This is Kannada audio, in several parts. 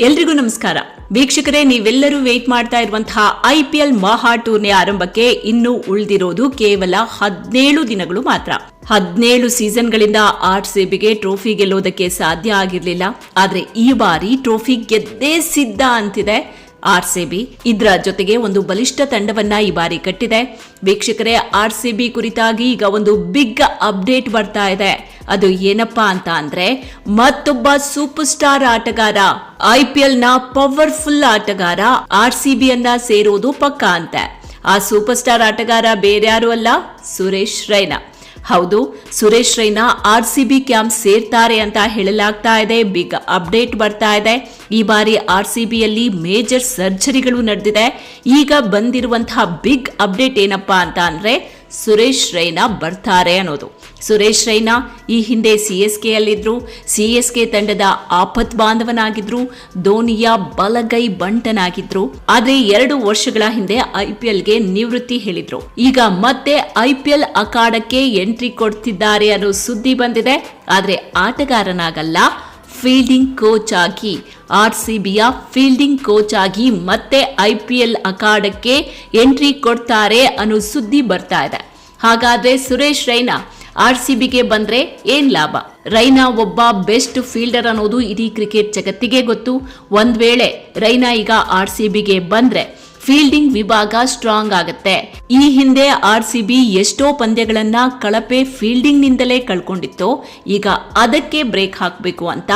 ಎಲ್ರಿಗೂ ನಮಸ್ಕಾರ. ವೀಕ್ಷಕರೇ, ನೀವೆಲ್ಲರೂ ವೇಟ್ ಮಾಡ್ತಾ ಇರುವಂತಹ ಐ ಮಹಾ ಟೂರ್ನಿ ಆರಂಭಕ್ಕೆ ಇನ್ನು ಉಳಿದಿರೋದು ಕೇವಲ ಹದಿನೇಳು ದಿನಗಳು ಮಾತ್ರ. ಹದಿನೇಳು ಸೀಸನ್ಗಳಿಂದ ಆರ್ ಸಿಬಿಗೆ ಟ್ರೋಫಿ ಗೆಲ್ಲೋದಕ್ಕೆ ಸಾಧ್ಯ ಆಗಿರಲಿಲ್ಲ. ಆದರೆ ಈ ಬಾರಿ ಟ್ರೋಫಿ ಗೆದ್ದೇ ಸಿದ್ಧ ಅಂತಿದೆ ಆರ್ ಸಿಬಿ ಇದರ ಜೊತೆಗೆ ಒಂದು ಬಲಿಷ್ಠ ತಂಡವನ್ನ ಈ ಬಾರಿ ಕಟ್ಟಿದೆ. ವೀಕ್ಷಕರೇ, ಆರ್ ಸಿಬಿ ಕುರಿತಾಗಿ ಈಗ ಒಂದು ಬಿಗ್ ಅಪ್ಡೇಟ್ ಬರ್ತಾ ಇದೆ. ಅದು ಏನಪ್ಪಾ ಅಂತ ಅಂದ್ರೆ ಮತ್ತೊಬ್ಬ ಸೂಪರ್ ಸ್ಟಾರ್ ಆಟಗಾರ ಐ ಪಿ ಎಲ್ನ ಪವರ್ಫುಲ್ ಆಟಗಾರ ಆರ್ ಸಿ ಬಿಯನ್ನ ಸೇರೋದು ಪಕ್ಕ ಅಂತೆ. ಆ ಸೂಪರ್ ಸ್ಟಾರ್ ಆಟಗಾರ ಬೇರ್ಯಾರು ಅಲ್ಲ, ಸುರೇಶ್ ರೈನಾ. ಹೌದು, Suresh Raina R C B camp ಸೇರ್ತಾರೆ ಅಂತ ಹೇಳಲಾಗ್ತಾ ಇದೆ ಬಿಗ್ ಅಪ್ಡೇಟ್ ಬರ್ತಾ ಇದೆ. ಈ ಬಾರಿ ಆರ್ ಸಿ ಬಿಯಲ್ಲಿ ಮೇಜರ್ ಸರ್ಜರಿಗಳು ನಡೆದಿದೆ. ಈಗ ಬಂದಿರುವಂತಹ ಬಿಗ್ ಅಪ್ಡೇಟ್ ಏನಪ್ಪಾ ಅಂತ ಅಂದ್ರೆ ಸುರೇಶ್ ರೈನಾ ಬರ್ತಾರೆ ಅನ್ನೋದು. ಸುರೇಶ್ ರೈನಾ ಈ ಹಿಂದೆ ಸಿ ಎಸ್ ಕೆ ಅಲ್ಲಿದ್ರು, ಸಿ ಎಸ್ ಕೆ ತಂಡದ ಆಪತ್ ಬಾಂಧವನಾಗಿದ್ರು, ಧೋನಿಯ ಬಲಗೈ ಬಂಟನಾಗಿದ್ರು. ಆದ್ರೆ ಎರಡು ವರ್ಷಗಳ ಹಿಂದೆ ಐ ಪಿ ಎಲ್ಗೆ ನಿವೃತ್ತಿ ಹೇಳಿದ್ರು. ಈಗ ಮತ್ತೆ ಐ ಪಿ ಎಲ್ ಅಖಾಡಕ್ಕೆ ಎಂಟ್ರಿ ಕೊಡ್ತಿದ್ದಾರೆ ಅನ್ನೋ ಸುದ್ದಿ ಬಂದಿದೆ. ಆದ್ರೆ ಆಟಗಾರನಾಗಲ್ಲ ಫೀಲ್ಡಿಂಗ್ ಕೋಚ್ ಆಗಿ ಆರ್ ಸಿ ಬಿಯ ಫೀಲ್ಡಿಂಗ್ ಕೋಚ್ ಆಗಿ ಮತ್ತೆ ಐ ಪಿ ಎಲ್ ಅಖಾಡಕ್ಕೆ ಎಂಟ್ರಿ ಕೊಡ್ತಾರೆ ಅನ್ನೋ ಸುದ್ದಿ ಬರ್ತಾ ಇದೆ. ಹಾಗಾದ್ರೆ ಸುರೇಶ್ ರೈನಾ ಆರ್ ಸಿ ಬಿಗೆ ಬಂದ್ರೆ ಏನ್ ಲಾಭ? ರೈನಾ ಒಬ್ಬ ಬೆಸ್ಟ್ ಫೀಲ್ಡರ್ ಅನ್ನೋದು ಇಡೀ ಕ್ರಿಕೆಟ್ ಜಗತ್ತಿಗೆ ಗೊತ್ತು. ಒಂದ್ ವೇಳೆ ರೈನಾ ಈಗ ಆರ್ ಸಿ ಬಿಗೆ ಬಂದ್ರೆ ಫೀಲ್ಡಿಂಗ್ ವಿಭಾಗ ಸ್ಟ್ರಾಂಗ್ ಆಗುತ್ತೆ. ಈ ಹಿಂದೆ ಆರ್ ಸಿ ಬಿ ಎಷ್ಟೋ ಪಂದ್ಯಗಳನ್ನ ಕಳಪೆ ಫೀಲ್ಡಿಂಗ್ ನಿಂದಲೇ ಕಳ್ಕೊಂಡಿತ್ತು. ಈಗ ಅದಕ್ಕೆ ಬ್ರೇಕ್ ಹಾಕಬೇಕು ಅಂತ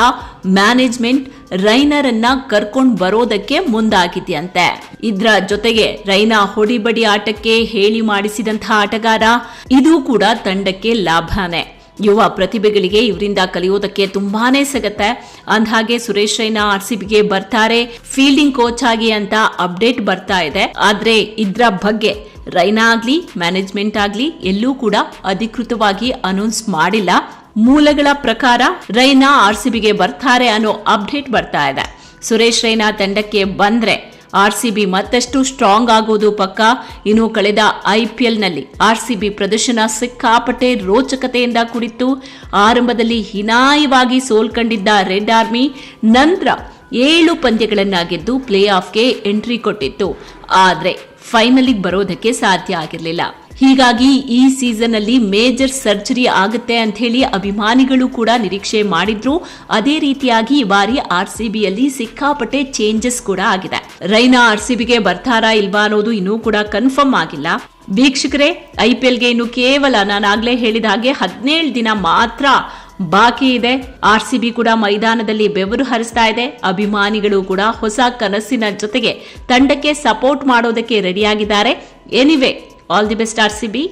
ಮ್ಯಾನೇಜ್ಮೆಂಟ್ ರೈನರ್ ಅನ್ನ ಕರ್ಕೊಂಡ್ ಬರೋದಕ್ಕೆ ಮುಂದಾಗಿದೆಯಂತೆ. ಇದ್ರ ಜೊತೆಗೆ ರೈನಾ ಹೊಡಿಬಡಿ ಆಟಕ್ಕೆ ಹೇಳಿ ಮಾಡಿಸಿದಂತಹ ಆಟಗಾರ, ಇದು ಕೂಡ ತಂಡಕ್ಕೆ ಲಾಭನೇ. ಯುವ ಪ್ರತಿಭೆಗಳಿಗೆ ಇವರಿಂದ ಕಲಿಯೋದಕ್ಕೆ ತುಂಬಾನೇ ಸಿಗತ್ತೆ. ಅಂದ್ಹಾಗೆ ಸುರೇಶ್ ರೈನಾ ಆರ್ ಸಿ ಬಿಗೆ ಬರ್ತಾರೆ. ಫೀಲ್ಡಿಂಗ್ ಕೋಚ್ ಆಗಿ ಅಂತ ಅಪ್ಡೇಟ್ ಬರ್ತಾ ಇದೆ. ಆದ್ರೆ ಇದ್ರ ಬಗ್ಗೆ ರೈನಾ ಆಗ್ಲಿ ಮ್ಯಾನೇಜ್ಮೆಂಟ್ ಆಗ್ಲಿ ಎಲ್ಲೂ ಕೂಡ ಅಧಿಕೃತವಾಗಿ ಅನೌನ್ಸ್ ಮಾಡಿಲ್ಲ. ಮೂಲಗಳ ಪ್ರಕಾರ ರೈನಾ ಆರ್ ಸಿ ಬಿಗೆ ಬರ್ತಾರೆ ಅನ್ನೋ ಅಪ್ಡೇಟ್ ಬರ್ತಾ ಇದೆ. ಸುರೇಶ್ ರೈನಾ ತಂಡಕ್ಕೆ ಬಂದ್ರೆ ಆರ್ ಸಿ ಬಿ ಮತ್ತಷ್ಟು ಸ್ಟ್ರಾಂಗ್ ಆಗುವುದು ಪಕ್ಕ. ಇನ್ನು ಕಳೆದ ಐ ಪಿ ಎಲ್ನಲ್ಲಿ ಆರ್ ಸಿ ಬಿ ಪ್ರದರ್ಶನ ಸಿಕ್ಕಾಪಟ್ಟೆ ರೋಚಕತೆಯಿಂದ ಕುಡಿತು ಆರಂಭದಲ್ಲಿ ಹಿನಾಯವಾಗಿ ಸೋಲ್ಕಂಡಿದ್ದ ರೆಡ್ ಆರ್ಮಿ ನಂತರ ಏಳು ಪಂದ್ಯಗಳನ್ನ ಗೆದ್ದು ಪ್ಲೇ ಆಫ್ಗೆ ಎಂಟ್ರಿ ಕೊಟ್ಟಿತ್ತು. ಆದರೆ ಫೈನಲಿಗೆ ಬರೋದಕ್ಕೆ ಸಾಧ್ಯ ಆಗಿರಲಿಲ್ಲ. ಹೀಗಾಗಿ ಈ ಸೀಸನ್ ಅಲ್ಲಿ ಮೇಜರ್ ಸರ್ಜರಿ ಆಗುತ್ತೆ ಅಂತ ಹೇಳಿ ಅಭಿಮಾನಿಗಳು ಕೂಡ ನಿರೀಕ್ಷೆ ಮಾಡಿದ್ರು. ಅದೇ ರೀತಿಯಾಗಿ ಈ ಬಾರಿ ಆರ್ ಸಿ ಸಿಕ್ಕಾಪಟ್ಟೆ ಚೇಂಜಸ್ ಕೂಡ ಆಗಿದೆ. ರೈನಾ ಆರ್ ಸಿ ಬರ್ತಾರಾ ಇಲ್ವಾ ಅನ್ನೋದು ಇನ್ನೂ ಕೂಡ ಕನ್ಫರ್ಮ್ ಆಗಿಲ್ಲ. ವೀಕ್ಷಕರೇ, ಐ ಪಿ ಎಲ್ಗೆ ಇನ್ನು ಕೇವಲ ನಾನಾಗ್ಲೇ ಹೇಳಿದ ಹಾಗೆ ಹದಿನೇಳು ದಿನ ಮಾತ್ರ ಬಾಕಿ ಇದೆ. ಆರ್ ಸಿ ಬಿ ಕೂಡ ಮೈದಾನದಲ್ಲಿ ಬೆವರು ಹರಿಸ್ತಾ ಇದೆ. ಅಭಿಮಾನಿಗಳು ಕೂಡ ಹೊಸ ಕನಸಿನ ಜೊತೆಗೆ ತಂಡಕ್ಕೆ ಸಪೋರ್ಟ್ ಮಾಡೋದಕ್ಕೆ ರೆಡಿಯಾಗಿದ್ದಾರೆ anyway all the best R C B